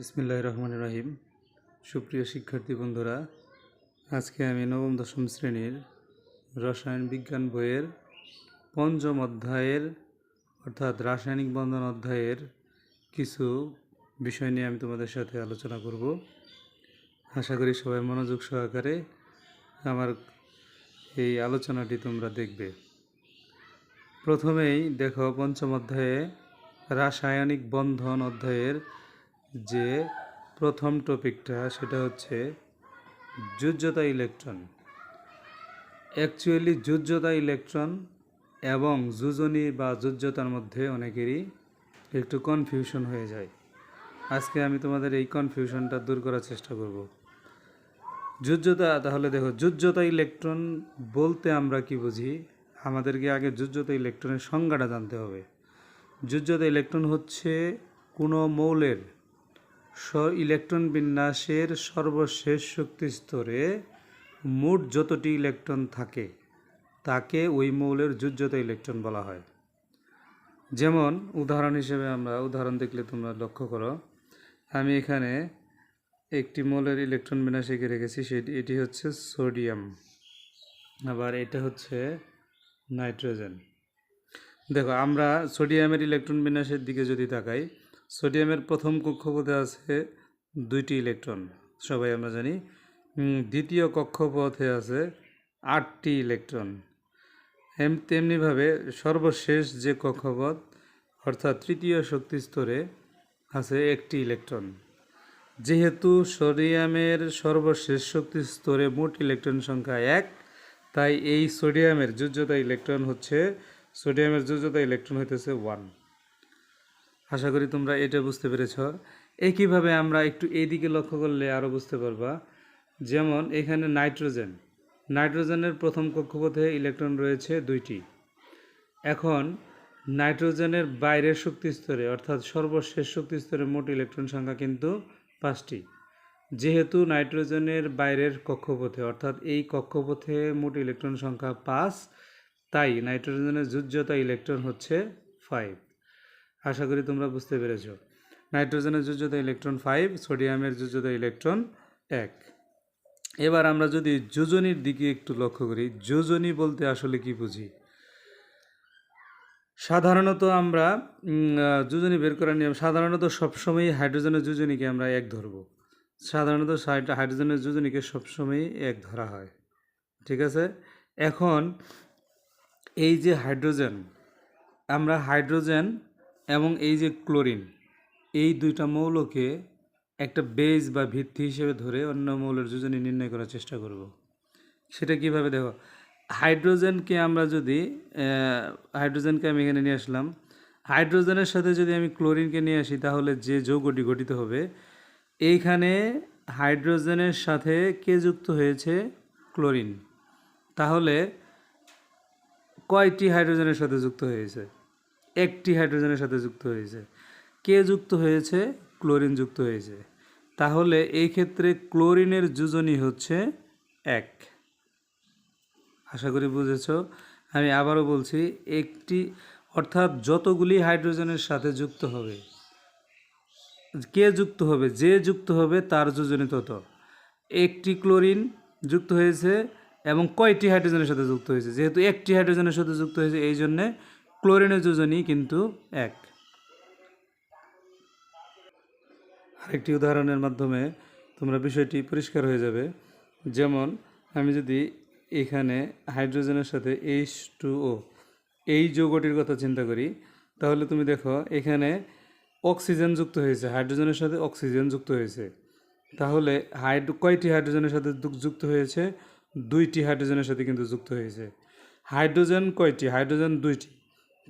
বিসমিল্লাহ রহমান রহিম। সুপ্রিয় শিক্ষার্থী বন্ধুরা, আজকে আমি নবম, দশম শ্রেণির রসায়ন বিজ্ঞান বইয়ের পঞ্চম অধ্যায়ের, অর্থাৎ রাসায়নিক বন্ধন অধ্যায়ের কিছু বিষয় নিয়ে আমি তোমাদের সাথে আলোচনা করব। আশা করি সবাই মনোযোগ সহকারে আমার এই আলোচনাটি তোমরা দেখবে। প্রথমেই দেখো পঞ্চম অধ্যায়ে রাসায়নিক বন্ধন অধ্যায়ের যে প্রথম টপিকটা সেটা হচ্ছে যুজ্যতা ইলেকট্রন। অ্যাকচুয়ালি যুজ্যতা ইলেকট্রন এবং যোজনী বা যুজ্যতার মধ্যে অনেকেরই একটু কনফিউশন হয়ে যায়। আজকে আমি তোমাদের এই কনফিউশনটা দূর করার চেষ্টা করব। যুজ্যতা, তাহলে দেখো, যুজ্যতা ইলেকট্রন বলতে আমরা কি বুঝি? আমাদেরকে আগে যুজ্যতা ইলেকট্রনের সংজ্ঞাটা জানতে হবে। যুজ্যতা ইলেকট্রন হচ্ছে কোনো মৌলের স ইলেকট্রন বিন্যাসের সর্বশেষ শক্তি স্তরে মোট যতটি ইলেকট্রন থাকে, তাকে ওই মৌলের যোজ্যতা ইলেকট্রন বলা হয়। যেমন, উদাহরণ হিসেবে আমরা, উদাহরণ দেখলে তোমরা লক্ষ্য করো, আমি এখানে একটি মৌলের ইলেকট্রন বিন্যাস এঁকে রেখেছি সেটি এটি হচ্ছে সোডিয়াম, আবার এটা হচ্ছে নাইট্রোজেন। দেখো, আমরা সোডিয়ামের ইলেকট্রন বিন্যাসের দিকে যদি তাকাই সোডিয়ামের প্রথম কক্ষপথে আছে দুইটি ইলেকট্রন। সবাই আমরা জানি দ্বিতীয় কক্ষপথে আছে আটটি ইলেকট্রন। এম, তেমনিভাবে সর্বশেষ যে কক্ষপথ, অর্থাৎ তৃতীয় শক্তি স্তরে আছে একটি ইলেকট্রন। যেহেতু সোডিয়ামের সর্বশেষ শক্তি স্তরে মোট ইলেকট্রন সংখ্যা এক, তাই এই সোডিয়ামের যোজ্যতা ইলেকট্রন হচ্ছে, সোডিয়ামের যোজ্যতা ইলেকট্রন হইতেছে ওয়ান। আশা করি তোমরা এটা বুঝতে পেরেছ। একইভাবে আমরা একটু এইদিকে লক্ষ্য করলে আরও বুঝতে পারবা। যেমন এখানে নাইট্রোজেন। নাইট্রোজেনের প্রথম কক্ষপথে ইলেকট্রন রয়েছে দুইটি। এখন নাইট্রোজেনের বাইরের শক্তি স্তরে, অর্থাৎ সর্বশেষ শক্তি স্তরে মোট ইলেকট্রন সংখ্যা কিন্তু পাঁচটি। যেহেতু নাইট্রোজেনের বাইরের কক্ষপথে, অর্থাৎ এই কক্ষপথে মোট ইলেকট্রন সংখ্যা পাঁচ, তাই নাইট্রোজেনের যোজ্যতা ইলেকট্রন হচ্ছে ফাইভ। আশা করি তোমরা বুঝতে পেরেছ। নাইট্রোজেনের যোজ্যতা ইলেকট্রন ফাইভ, সোডিয়ামের যোজ্যতা ইলেকট্রন এক। এবার আমরা যদি যোজনীর দিকে একটু লক্ষ্য করি, যোজনী বলতে আসলে কি বুঝি? সাধারণত আমরা যোজনী বের করার নিয়ম, সাধারণত সবসময়ই হাইড্রোজেনের যোজনীকে আমরা এক ধরব। সাধারণত হাইড্রোজেনের যোজনীকে সবসময়ই এক ধরা হয়। ঠিক আছে? এখন এই যে হাইড্রোজেন, আমরা হাইড্রোজেন এবং এই যে ক্লোরিন, এই দুইটা মৌলকে একটা বেজ বা ভিত্তি হিসেবে ধরে অন্য মৌলের যোজনী নির্ণয় করার চেষ্টা করব। সেটা কীভাবে দেখো? হাইড্রোজেনকে আমরা যদি হাইড্রোজেনকে আমি এখানে নিয়ে আসলাম। হাইড্রোজেনের সাথে যদি আমি ক্লোরিনকে নিয়ে আসি, তাহলে যে যৌগটি গঠিত হবে, এইখানে হাইড্রোজেনের সাথে কে যুক্ত হয়েছে? ক্লোরিন। তাহলে কয়টি হাইড্রোজেনের সাথে যুক্ত হয়েছে? একটি হাইড্রোজেনের সাথে যুক্ত হয়েছে। কে যুক্ত হয়েছে? ক্লোরিন যুক্ত হয়েছে। তাহলে এই ক্ষেত্রে ক্লোরিনের যোজনী হচ্ছে এক। আশা করি বুঝেছ? আমি আবারও বলছি, একটি, অর্থাৎ যতগুলি হাইড্রোজেনের সাথে যুক্ত হবে, কে যুক্ত হবে, যে যুক্ত হবে তার যোজনী তত। একটি ক্লোরিন যুক্ত হয়েছে এবং কয়টি হাইড্রোজেনের সাথে যুক্ত হয়েছে? যেহেতু একটি হাইড্রোজেনের সাথে যুক্ত হয়েছে, এই জন্যে ক্লোরিনের যোজনী কিন্তু এক। আরেকটি উদাহরণের মাধ্যমে তোমরা বিষয়টি পরিষ্কার হয়ে যাবে। যেমন, আমি যদি এখানে হাইড্রোজেনের সাথে এইচ টু ও এই যৌগটির কথা চিন্তা করি, তাহলে তুমি দেখো, এখানে অক্সিজেন যুক্ত হয়েছে, হাইড্রোজেনের সাথে অক্সিজেন যুক্ত হয়েছে। তাহলে হাইড্রো কয়টি হাইড্রোজেনের সাথে যুক- যুক্ত হয়েছে? দুইটি হাইড্রোজেনের সাথে কিন্তু যুক্ত হয়েছে। হাইড্রোজেন কয়টি? হাইড্রোজেন দুইটি।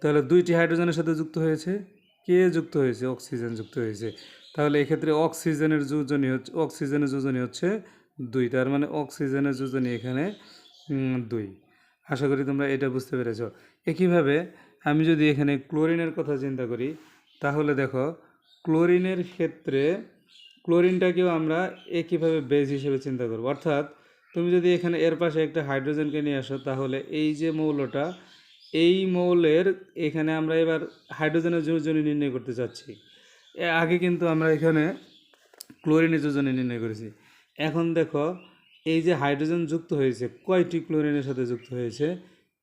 তাহলে দুইটি হাইড্রোজেনের সাথে যুক্ত হয়েছে। কে যুক্ত হয়েছে? অক্সিজেন যুক্ত হয়েছে। তাহলে এক্ষেত্রে অক্সিজেনের যোজনী হচ্ছে, অক্সিজেনের যোজনী হচ্ছে দুই। তার মানে অক্সিজেনের যোজনী এখানে দুই। আশা করি তোমরা এটা বুঝতে পেরেছ। একইভাবে আমি যদি এখানে ক্লোরিনের কথা চিন্তা করি, তাহলে দেখো, ক্লোরিনের ক্ষেত্রে ক্লোরিনটাকেও আমরা একইভাবে বেজ হিসেবে চিন্তা করব। অর্থাৎ তুমি যদি এখানে এর পাশে একটা হাইড্রোজেনকে নিয়ে আসো, তাহলে এই যে মৌলটা এই মৌলের এখানে আমরা এবার হাইড্রোজেনের যোজনী নির্ণয় করতে চাচ্ছি। আগে কিন্তু আমরা এখানে ক্লোরিনের যোজনী নির্ণয় করেছি। এখন দেখো, এই যে হাইড্রোজেন যুক্ত হয়েছে, কয়টি ক্লোরিনের সাথে যুক্ত হয়েছে?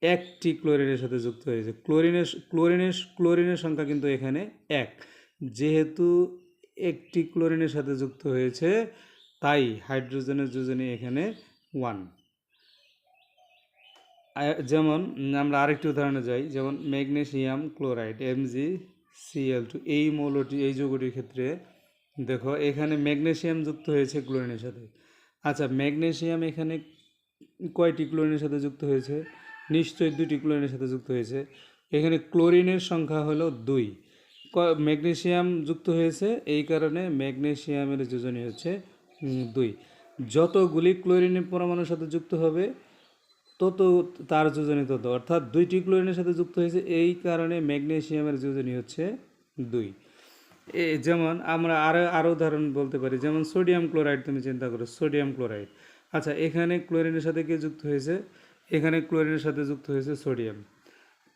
একটি ক্লোরিনের সাথে যুক্ত হয়েছে। ক্লোরিনের ক্লোরিনের ক্লোরিনের সংখ্যা কিন্তু এখানে এক। যেহেতু একটি ক্লোরিনের সাথে যুক্ত হয়েছে, তাই হাইড্রোজেনের যোজনী এখানে ওয়ান। যেমন আমরা আরেকটি উদাহরণে যাই, যেমন magnesium chloride, M MG CL two, এই মৌলটি, এই যৌগটির ক্ষেত্রে, দেখো, এখানে ম্যাগনেশিয়াম যুক্ত হয়েছে ক্লোরিনের সাথে। আচ্ছা ম্যাগনেশিয়াম এখানে কয়টি ক্লোরিনের সাথে যুক্ত হয়েছে? নিশ্চয়ই দুটি ক্লোরিনের সাথে যুক্ত হয়েছে। এখানে ক্লোরিনের সংখ্যা হলো দুই। ম্যাগনেসিয়াম যুক্ত হয়েছে, এই কারণে ম্যাগনেসিয়ামের যোজনী হচ্ছে দুই। যতগুলি ক্লোরিনের পরমাণুর সাথে যুক্ত হবে তত তার যোজনী তত। অর্থাৎ দুইটি ক্লোরিনের সাথে যুক্ত হয়েছে, এই কারণে ম্যাগনেসিয়ামের যোজনী হচ্ছে দুই। এ, যেমন আমরা আরও আরও উদাহরণ বলতে পারি, যেমন সোডিয়াম ক্লোরাইড তুমি চিন্তা করো, সোডিয়াম ক্লোরাইড। আচ্ছা এখানে ক্লোরিনের সাথে কে যুক্ত হয়েছে? এখানে ক্লোরিনের সাথে যুক্ত হয়েছে সোডিয়াম।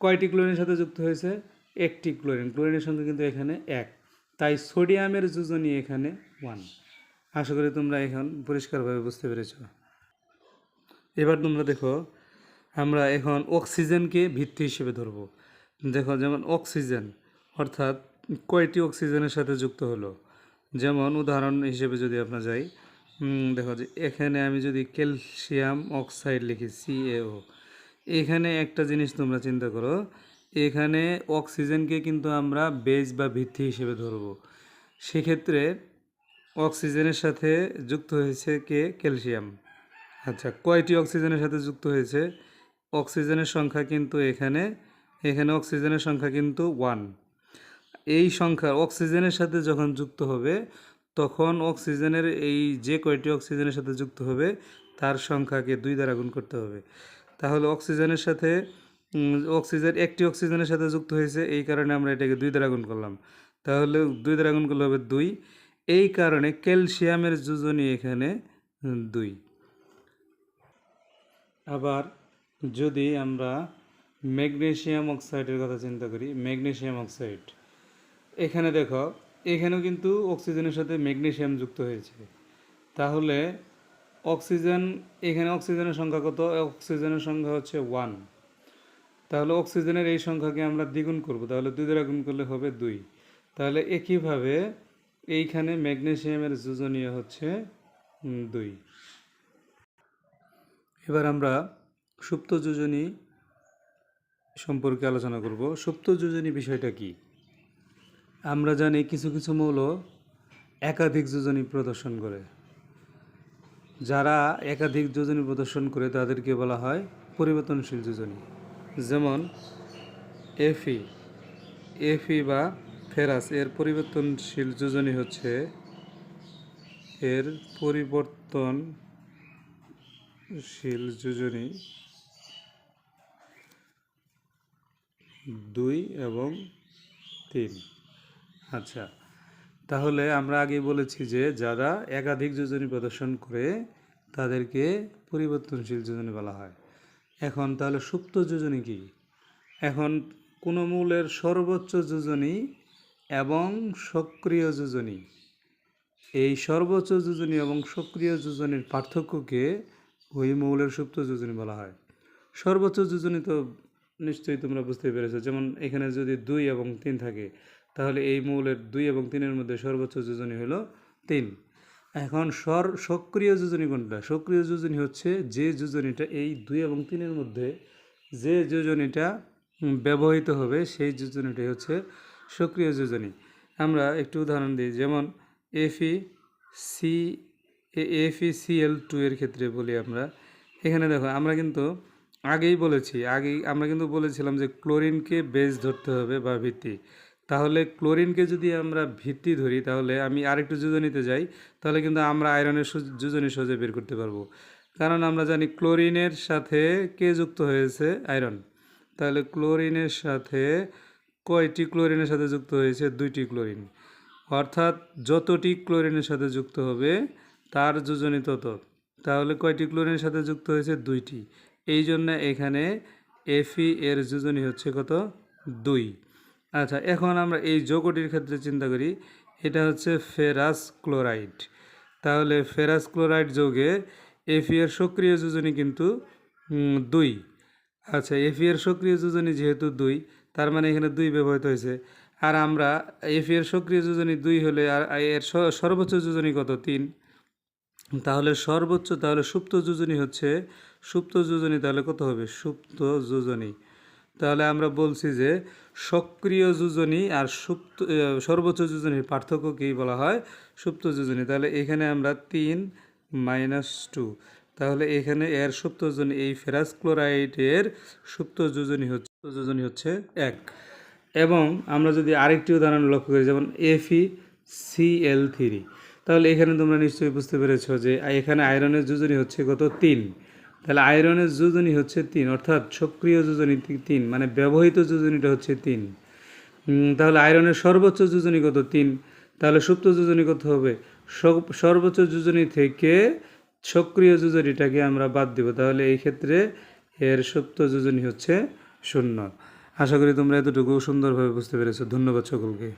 কয়টি ক্লোরিনের সাথে যুক্ত হয়েছে? একটি ক্লোরিন, ক্লোরিনের সঙ্গে কিন্তু এখানে এক। তাই সোডিয়ামের যোজনী এখানে ওয়ান আশা করি তোমরা এখন পরিষ্কারভাবে বুঝতে পেরেছ। এবার তোমরা দেখো, আমরা এখন অক্সিজেনকে ভিত্তি হিসেবে ধরব। দেখো, যেমন অক্সিজেন, অর্থাৎ কয়টি অক্সিজেনের সাথে যুক্ত হলো? যেমন উদাহরণ হিসেবে যদি আপনার যাই দেখো যে এখানে আমি যদি ক্যালসিয়াম অক্সাইড লিখি সিএও এখানে একটা জিনিস তোমরা চিন্তা করো, এখানে অক্সিজেনকে কিন্তু আমরা বেজ বা ভিত্তি হিসেবে ধরব। সেক্ষেত্রে অক্সিজেনের সাথে যুক্ত হয়েছে কে? ক্যালসিয়াম। আচ্ছা কয়টি অক্সিজেনের সাথে যুক্ত হয়েছে? অক্সিজেনের সংখ্যা কিন্তু এখানে এখানে অক্সিজেনের সংখ্যা কিন্তু ওয়ান এই সংখ্যা, অক্সিজেনের সাথে যখন যুক্ত হবে, তখন অক্সিজেনের এই যে কয়টি অক্সিজেনের সাথে যুক্ত হবে, তার সংখ্যাকে দুই দ্বারা গুণ করতে হবে। তাহলে অক্সিজেনের সাথে অক্সিজেন, একটি অক্সিজেনের সাথে যুক্ত হয়েছে, এই কারণে আমরা এটাকে দুই দ্বারা গুণ করলাম। তাহলে দুই দ্বারা গুণ করলে হবে দুই। এই কারণে ক্যালসিয়ামের যোজনী এখানে দুই। আবার যদি আমরা ম্যাগনেশিয়াম অক্সাইডের কথা চিন্তা করি ম্যাগনেশিয়াম অক্সাইড, এখানে দেখো, এখানেও কিন্তু অক্সিজেনের সাথে ম্যাগনেসিয়াম যুক্ত হয়েছে। তাহলে অক্সিজেন, এখানে অক্সিজেনের সংখ্যা কত? অক্সিজেনের সংখ্যা হচ্ছে ওয়ান। তাহলে অক্সিজেনের এই সংখ্যাকে আমরা দ্বিগুণ করব, তাহলে দুই দ্বারা গুণ করলে হবে দুই। তাহলে একইভাবে এইখানে ম্যাগনেশিয়ামের যোজনীয় হচ্ছে দুই। এবার আমরা সুপ্ত যোজনী সম্পর্কে আলোচনা করব। সুপ্ত যোজনী বিষয়টা কি? আমরা জানি কিছু কিছু মৌল একাধিক যোজনী প্রদর্শন করে। যারা একাধিক যোজনী প্রদর্শন করে তাদেরকে বলা হয় পরিবর্তনশীল যোজনী। যেমন এফি এফি বা ফেরাস এর পরিবর্তনশীল যোজনী হচ্ছে এর পরিবর্তনশীল যোজনী দুই এবং তিন। আচ্ছা তাহলে আমরা আগে বলেছি যে যারা একাধিক যোজনী প্রদর্শন করে, তাদেরকে পরিবর্তনশীল যোজনী বলা হয়। এখন তাহলে সুপ্ত যোজনী কি? এখন কোনো মূলের সর্বোচ্চ যোজনী এবং সক্রিয় যোজনী। এই সর্বোচ্চ যোজনী এবং সক্রিয় যোজনীর পার্থক্যকে ওই মৌলের সুপ্ত যোজনী বলা হয়। সর্বোচ্চ যোজনী তো নিশ্চয়ই তোমরা বুঝতে পেরেছ, যেমন এখানে যদি দুই এবং তিন থাকে, তাহলে এই মৌলের দুই এবং তিনের মধ্যে সর্বোচ্চ যোজনী হলো তিন। এখন স্বর সক্রিয় যোজনী কোনটা? সক্রিয় যোজনী হচ্ছে যে যোজনীটা, এই দুই এবং তিনের মধ্যে যে যোজনীটা ব্যবহৃত হবে, সেই যোজনীটাই হচ্ছে সক্রিয় যোজনী। আমরা একটু উদাহরণ দিই, যেমন FI C FI CL two এর ক্ষেত্রে বলি আমরা। এখানে দেখো, আমরা কিন্তু আগেই বলেছি, আগেই আমরা কিন্তু বলেছিলাম যে ক্লোরিনকে বেজ ধরতে হবে বা ভিত্তি। তাহলে ক্লোরিনকে যদি আমরা ভিত্তি ধরি, তাহলে আমি আরেকটু যোজনীতে যাই, তাহলে কিন্তু আমরা আয়রনের যোজনী সহজে বের করতে পারব। কারণ আমরা জানি ক্লোরিনের সাথে কে যুক্ত হয়েছে? আয়রন। তাহলে ক্লোরিনের সাথে কয়টি ক্লোরিনের সাথে যুক্ত হয়েছে? দুইটি ক্লোরিন। অর্থাৎ যতটি ক্লোরিনের সাথে যুক্ত হবে তার যোজনী তত তাহলে কয়টি ক্লোরিনের সাথে যুক্ত হয়েছে? দুইটি। এই জন্য এখানে এফি এর যোজনী হচ্ছে কত? দুই। আচ্ছা এখন আমরা এই যৌগটির ক্ষেত্রে চিন্তা করি। এটা হচ্ছে ফেরাস ক্লোরাইড। তাহলে ফেরাস ক্লোরাইড যৌগে এফি এর সক্রিয় যোজনী কিন্তু দুই। আচ্ছা এফি এর সক্রিয় যোজনী যেহেতু দুই, তার মানে এখানে দুই ব্যবহৃত হয়েছে। আর আমরা এফি এর সক্রিয় যোজনী দুই হলে আর এর সর্বোচ্চ যোজনী কত? তিন। তাহলে সর্বোচ্চ, তাহলে সুপ্ত যোজনী হচ্ছে, সুপ্ত যোজনী তাহলে কত হবে? সুপ্ত যোজনী। তাহলে আমরা বলছি যে সক্রিয় যোজনী আর সুপ্ত সর্বোচ্চ যোজনীর পার্থক্য কী বলা হয়? সুপ্ত যোজনী। তাহলে এখানে আমরা তিন মাইনাস টু। তাহলে এখানে এর সুপ্ত যোজনী, এই ফেরাস ক্লোরাইডের সুপ্ত যোজনী হচ্ছে যোজনী হচ্ছে এক। এবং আমরা যদি আরেকটি উদাহরণ লক্ষ্য করি, যেমন এফি সিএল থ্রি। তাহলে এখানে তোমরা নিশ্চয়ই বুঝতে পেরেছ যে এখানে আয়রনের যোজনী হচ্ছে কত তিন। তাহলে আয়রনের যোজনী হচ্ছে তিন, অর্থাৎ সক্রিয় যোজনী তিন মানে ব্যবহৃত যোজনীটা হচ্ছে তিন। তাহলে আয়রনের সর্বোচ্চ যোজনী কত তিন? তাহলে সুপ্ত যোজনী কত হবে? সর্বোচ্চ যোজনী থেকে সক্রিয় যোজনীটাকে আমরা বাদ দেব। তাহলে এই ক্ষেত্রে এর সুপ্ত যোজনী হচ্ছে শূন্য। আশা করি তোমরা এতটুকু সুন্দরভাবে বুঝতে পেরেছ। ধন্যবাদ সকলকে।